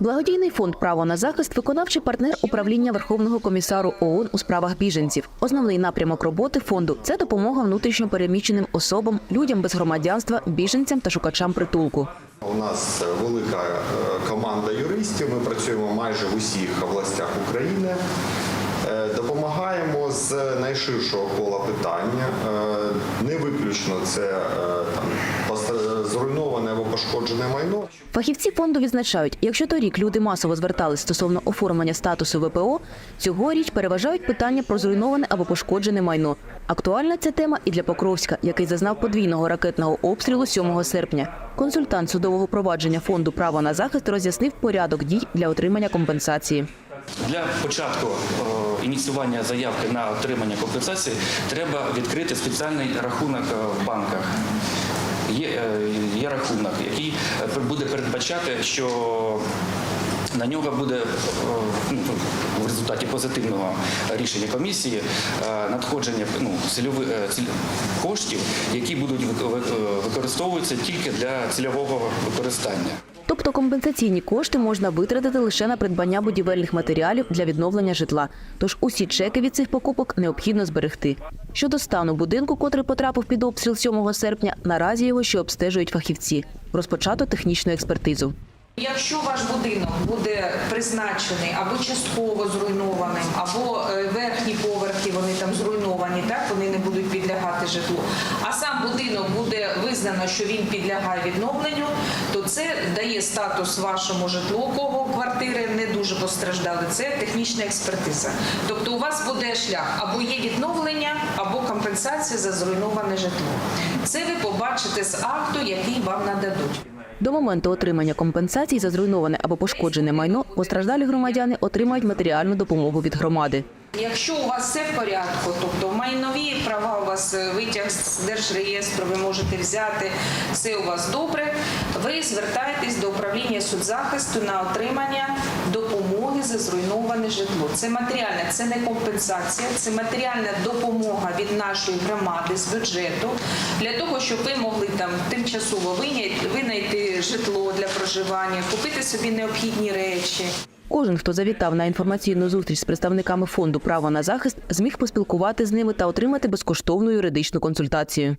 Благодійний фонд Право на захист виконавчий партнер управління Верховного комісару ООН у справах біженців. Основний напрямок роботи фонду це допомога внутрішньо переміщеним особам, людям без громадянства, біженцям та шукачам притулку. У нас велика е, команда юристів. Ми працюємо майже в усіх областях України. Е, Допомагаємо з найширшого кола питання. Е, Не виключно це там зруйноване або пошкоджене майно. Фахівці фонду відзначають, якщо торік люди масово звертались стосовно оформлення статусу ВПО, цьогоріч переважають питання про зруйноване або пошкоджене майно. Актуальна ця тема і для Покровська, який зазнав подвійного ракетного обстрілу 7 серпня. Консультант судового провадження фонду право на захист роз'яснив порядок дій для отримання компенсації. Для початку е, ініціювання заявки на отримання компенсації треба відкрити спеціальний рахунок е, в банках. Є, е, рахунок, який е, буде передбачати, що на нього буде е, ну, в результаті позитивного рішення комісії надходження ну, цільови, е, ціль- коштів, які будуть вик- вик- використовуватися тільки для цільового використання. Тобто компенсаційні кошти можна витратити лише на придбання будівельних матеріалів для відновлення житла. Тож усі чеки від цих покупок необхідно зберегти. Щодо стану будинку, котрий потрапив під обстріл 7 серпня, наразі його ще обстежують фахівці. Розпочато технічну експертизу. Якщо ваш будинок буде призначений або частково зруйнованим, або е, верхні поверхи вони там зруйновані, так вони не будуть підлягати житлу. А сам будинок буде визнано, що він підлягає відновленню, то це дає статус вашому житлу, кого квартири не дуже постраждали. Це технічна експертиза. Тобто у вас буде шлях або є відновлення, або компенсація за зруйноване житло. Це ви побачите з акту, який вам нададуть. До моменту отримання компенсацій за зруйноване або пошкоджене майно постраждалі громадяни отримають матеріальну допомогу від громади. Якщо у вас все в порядку, тобто майнові права у вас е, витяг з держреєстру, ви можете взяти, все у вас добре, ви звертаєтесь до управління соцзахисту на отримання допомоги за зруйноване житло. Це матеріальна, це не компенсація, це матеріальна допомога від нашої громади з бюджету для того, щоб ви могли там тимчасово винайти житло для проживання, купити собі необхідні речі. Кожен, хто завітав на інформаційну зустріч з представниками фонду право на захист, зміг поспілкувати з ними та отримати безкоштовну юридичну консультацію.